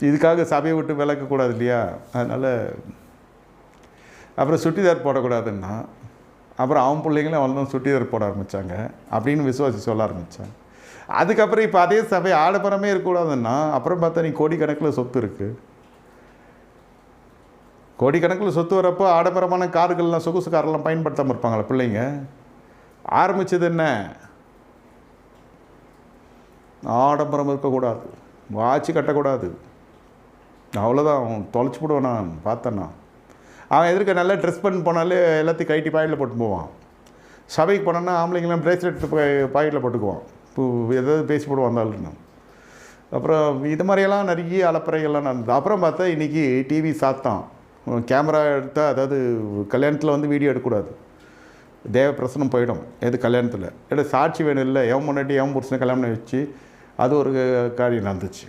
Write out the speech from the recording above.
இதுக்காக சபையை விட்டு விளக்கக்கூடாது இல்லையா அதனால் அப்புறம் சுட்டிதார் போடக்கூடாதுன்னா அப்புறம் அவன் பிள்ளைங்களும் அவளும் சுட்டிதார் போட ஆரம்பித்தாங்க அப்படின்னு விசுவாசி சொல்ல ஆரம்பித்தாங்க அதுக்கப்புறம் இப்போ அதே சபை ஆடம்பரமே இருக்கக்கூடாதுன்னா அப்புறம் பார்த்தா நீ கோடிக்கணக்கில் சொத்து இருக்குது கோடிக்கணக்கில் சொத்து வரப்போ ஆடம்பரமான கார்கள்லாம் சொகுசு காரெல்லாம் பயன்படுத்தாமல் இருப்பாங்களா பிள்ளைங்க. ஆரம்பிச்சது என்ன? ஆடம்பரம் இருக்கக்கூடாது. வாட்சி கட்டக்கூடாது. அவ்வளோதான் அவன் தொலைச்சி போடுவான் நான் பார்த்தேன்னா. அவன் எதிர்க்க நல்லா ட்ரெஸ் பண்ணி போனாலே எல்லாத்தையும் கைட்டி பாக்கெட்டில் போட்டு போவான். சபைக்கு போனோன்னா ஆம்பளைங்களாம் பிரேஸ்லெட் பாக்கெட்டில் போட்டுக்குவான். இப்போ எதாவது பேசி போடுவான் வந்தாலும் அப்புறம் இது மாதிரியெல்லாம் நிறைய அலப்பறைகள்லாம் நடந்தது. அப்புறம் பார்த்தா இன்றைக்கி டிவி சாத்தான். கேமரா எடுத்தால் அதாவது கல்யாணத்தில் வந்து வீடியோ எடுக்கக்கூடாது. தேவ பிரசனம் போயிடும் எது கல்யாணத்தில். ஏன்னா சாட்சி வேணும் இல்லை. எவன் முன்னாடி எவன் புருஷனை கல்யாணம் வச்சு அது ஒரு காரியம் நடந்துச்சு.